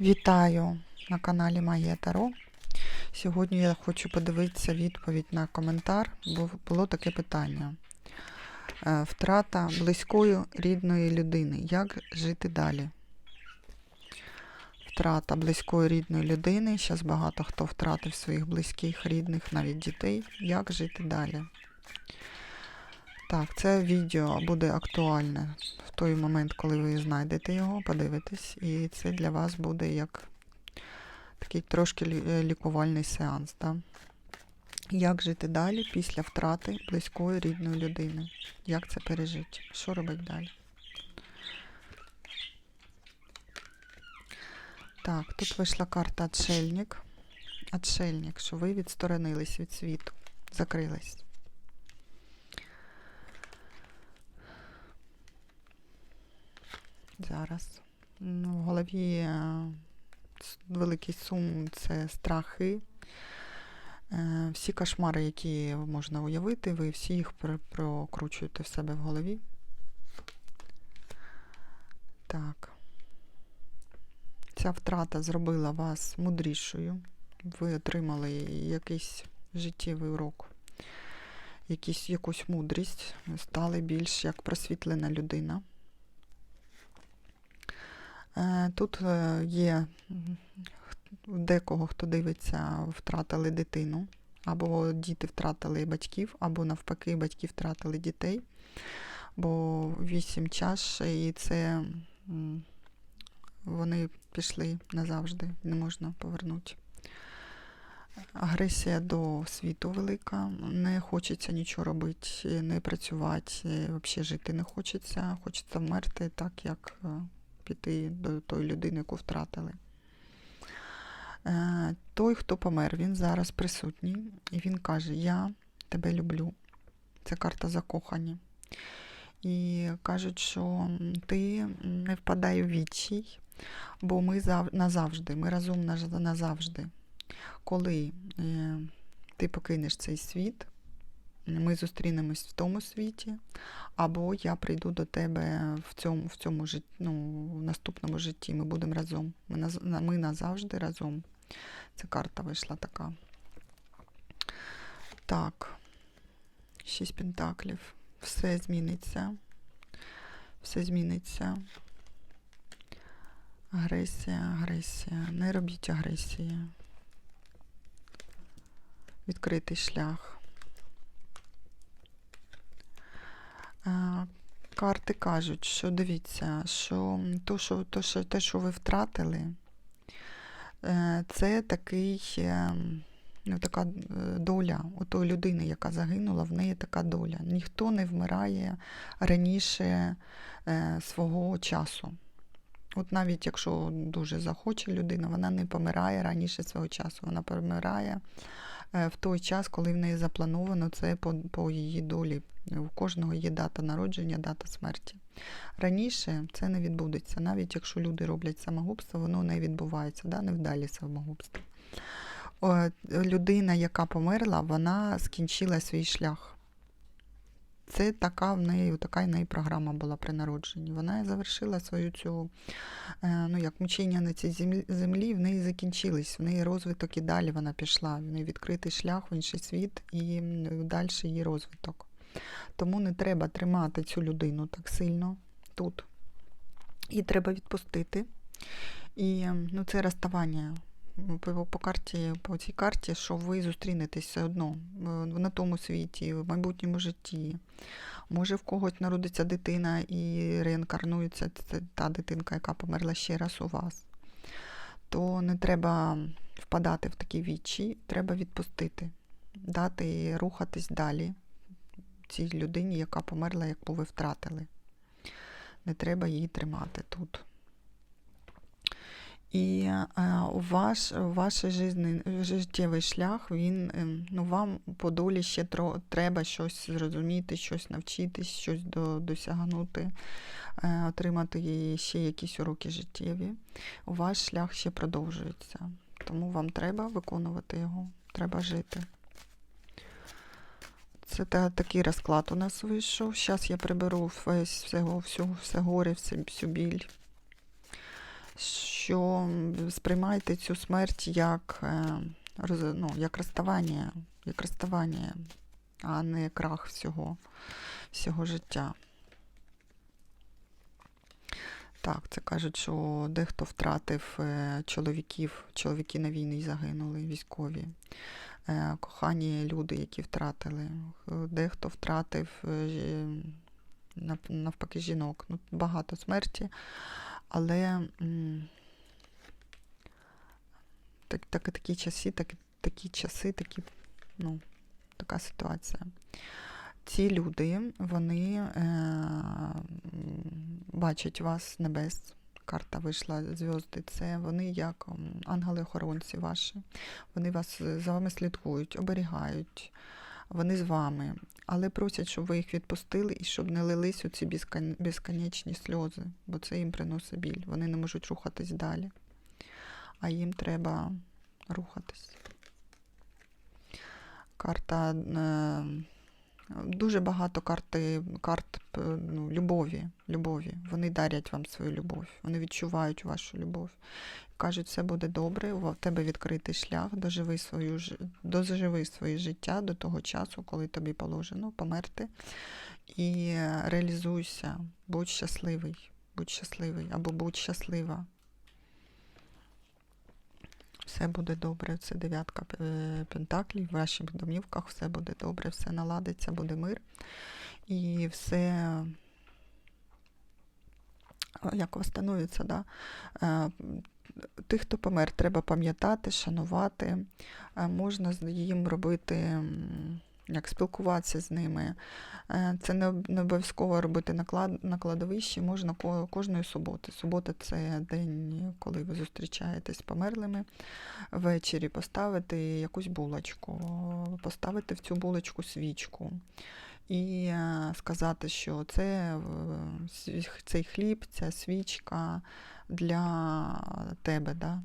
Вітаю на каналі Магія Таро. Сьогодні я хочу подивитися відповідь на коментар, бо було таке питання. Е, Втрата близької рідної людини. Як жити далі? Втрата близької рідної людини. Зараз багато хто втратив своїх близьких, рідних, навіть дітей. Як жити далі? Так, це відео буде актуальне в той момент, коли ви знайдете його, подивитесь, і це для вас буде як такий трошки е, лікувальний сеанс. Да? Як жити далі після втрати близької рідної людини? Як це пережити? Що робити далі? Так, тут вийшла карта Отшельник. Отшельник, що ви відсторонились від світу, закрились. Зараз. Ну, в голові е, великий сум це страхи. Е, Всі кошмари, які можна уявити, ви всі їх пр- прокручуєте в себе в голові. Так. Ця втрата зробила вас мудрішою. Ви отримали якийсь життєвий урок, якийсь, якусь мудрість, стали більш як просвітлена людина. Е, Тут е, є декого, хто дивиться, втратили дитину, або діти втратили батьків, або навпаки, батьки втратили дітей. Бо вісім чаш, і це вони пішли назавжди, не можна повернути. Агресія до світу велика, не хочеться нічого робити, не працювати, взагалі жити не хочеться, хочеться вмерти так, як е, піти до тої людини, яку втратили. Е, Той, хто помер, він зараз присутній, і він каже: Я тебе люблю. Це карта закохані. І кажуть, що ти не впадай у відчай, бо ми зав... назавжди, ми разом назавжди. Коли е, ти покинеш цей світ, ми зустрінемось в тому світі, або я прийду до тебе в цьому, в цьому житті, ну, в наступному житті. Ми будемо разом. Ми, наз- ми назавжди разом. Ця карта вийшла така. Так. Шість пентаклів. Все зміниться. Все зміниться. Агресія, агресія. Не робіть агресії. Відкритий шлях. Е, Карти кажуть, що дивіться, що то, що, то, що те, що ви втратили, е, це такий, е, ну, така е, доля у тої людини, яка загинула, в неї така доля. Ніхто не вмирає раніше е, свого часу. От навіть якщо дуже захоче людина, вона не помирає раніше свого часу. Вона помирає е, в той час, коли в неї заплановано це по, по її долі. У кожного є дата народження, дата смерті. Раніше це не відбудеться. Навіть якщо люди роблять самогубство, воно не відбувається, да? невдалі самогубство. Людина, яка померла, вона скінчила свій шлях. Це така в неї, така в неї програма була при народженні. Вона завершила свою цю, е, ну як мучення на цій землі, в неї закінчились, в неї розвиток і далі вона пішла. В неї відкритий шлях в інший світ і далі її розвиток. Тому не треба тримати цю людину так сильно тут. І треба відпустити. І ну, це розставання. По, по карті, по цій карті, що ви зустрінетесь все одно е, на тому світі, в майбутньому житті. Може, в когось народиться дитина і реінкарнується та дитинка, яка померла ще раз у вас. То не треба впадати в такі вічі, треба відпустити, дати рухатись далі цій людині, яка померла, яку ви втратили. Не треба її тримати тут. І е, ваш, ваш життєвий шлях, він, ем, ну, вам по долі ще треба щось зрозуміти, щось навчитись, щось до, досягнути, е, отримати ще якісь уроки життєві. Ваш шлях ще продовжується. Тому вам треба виконувати його, треба жити. Це та, такий розклад у нас вийшов. Зараз я приберу весь всього, всю, все горе, всю, всю біль. що сприймайте цю смерть як, е, ну, як розставання, як розставання, а не крах всього, всього життя. Так, це кажуть, що дехто втратив е, чоловіків, чоловіки на війні загинули, військові, кохані люди, які втратили. Е, Дехто втратив е, навпаки жінок. Ну, багато смерті, але так, так, такі часи, так, такі часи, такі, ну, така ситуація. Ці люди, вони е, бачать вас з небес. Карта вийшла зв'язки. Це вони як ангели-охоронці ваші. Вони вас е, за вами слідкують, оберігають. Вони з вами, але просять, щоб ви їх відпустили і щоб не лились у ці безконечні сльози, бо це їм приносить біль. Вони не можуть рухатись далі, а їм треба рухатись. Карта. Е, Дуже багато карти, карт ну, любові, любові. Вони дарять вам свою любов, вони відчувають вашу любов. Кажуть, все буде добре, у тебе відкритий шлях, доживи, свою, доживи своє життя до того часу, коли тобі положено померти. І е, реалізуйся, будь щасливий, будь щасливий або будь щаслива. Все буде добре, це дев'ятка е, пентаклів, в ваших домівках все буде добре, все наладиться, буде мир. І все як встановиться, да? Е, Тих, хто помер, треба пам'ятати, шанувати. Е, Можна їм робити, як спілкуватися з ними. Е, Це не обов'язково робити на кладовищі, можна кожної суботи. Субота це день, коли ви зустрічаєтесь з померлими. Ввечері поставити якусь булочку, поставити в цю булочку свічку і е, сказати, що це е, цей хліб, ця свічка для тебе. Да?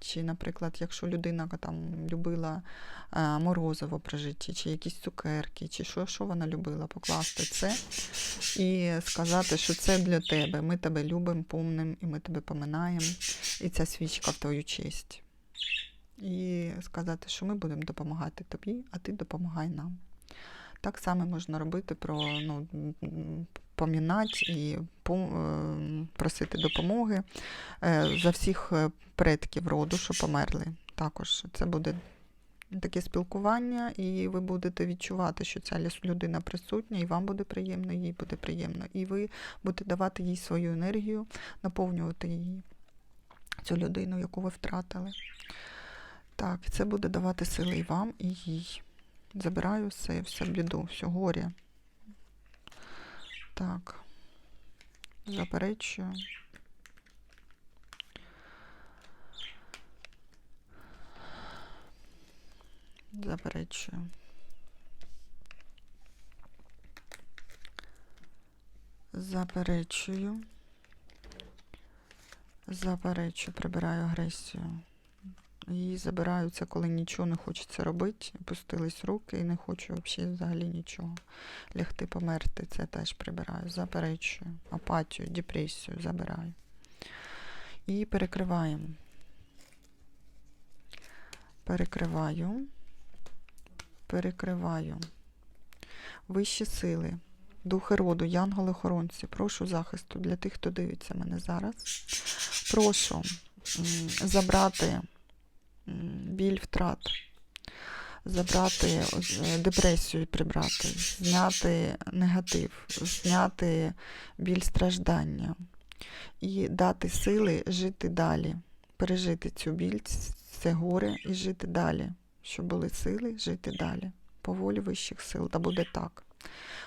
Чи, наприклад, якщо людина там любила е, морозиво при житті, чи якісь цукерки, чи що, що вона любила, покласти це і сказати, що це для тебе. Ми тебе любимо, помним, і ми тебе поминаємо, і ця свічка в твою честь. І сказати, що ми будемо допомагати тобі, а ти допомагай нам. Так само можна робити про ну, м, і е, просити допомоги е, за всіх е, предків роду, що померли. Також це буде таке спілкування, і ви будете відчувати, що ця людина присутня, і вам буде приємно, їй буде приємно. І ви будете давати їй свою енергію, наповнювати її, цю людину, яку ви втратили. Так, це буде давати сили і вам, і їй. Забираю все, все біду, все горе. Так. Заперечую. Заперечую. Заперечую. Заперечую, прибираю агресію. І забираю це, коли нічого не хочеться робити. Опустились руки і не хочу взагалі взагалі нічого. Лягти, померти, це теж прибираю. Заперечую. Апатію, депресію забираю. І перекриваємо. Перекриваю. Перекриваю. Вищі сили. Духи роду, янголи-охоронці, прошу захисту для тих, хто дивиться мене зараз. Прошу забрати біль втрат, забрати депресію, прибрати, зняти негатив, зняти біль страждання і дати сили жити далі, пережити цю біль, це горе і жити далі, щоб були сили жити далі. По волі вищих сил, та буде так.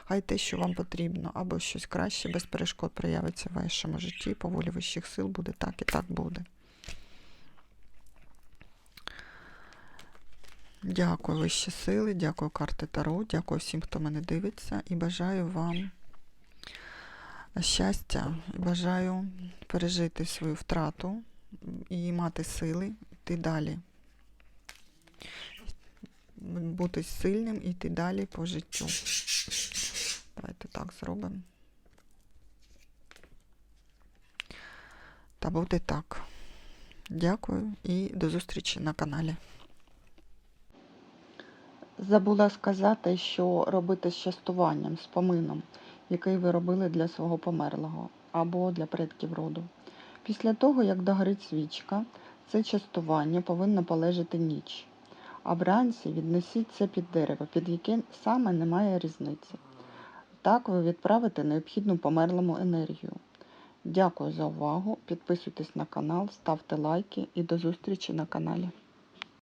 Хай те, що вам потрібно, або щось краще, без перешкод проявиться в вашому житті, по волі вищих сил буде так і так буде. Дякую вищі сили, дякую карти Таро, дякую всім, хто мене дивиться, і бажаю вам щастя, бажаю пережити свою втрату і мати сили йти далі. Бути сильним і йти далі по життю. Давайте так зробимо. Та буде так. Дякую і до зустрічі на каналі. Забула сказати, що робити з частуванням, з помином, який ви робили для свого померлого або для предків роду. Після того, як догорить свічка, це частування повинно полежати ніч. А вранці віднесіть це під дерево, під яке саме немає різниці. Так ви відправите необхідну померлому енергію. Дякую за увагу. Підписуйтесь на канал, ставте лайки і до зустрічі на каналі.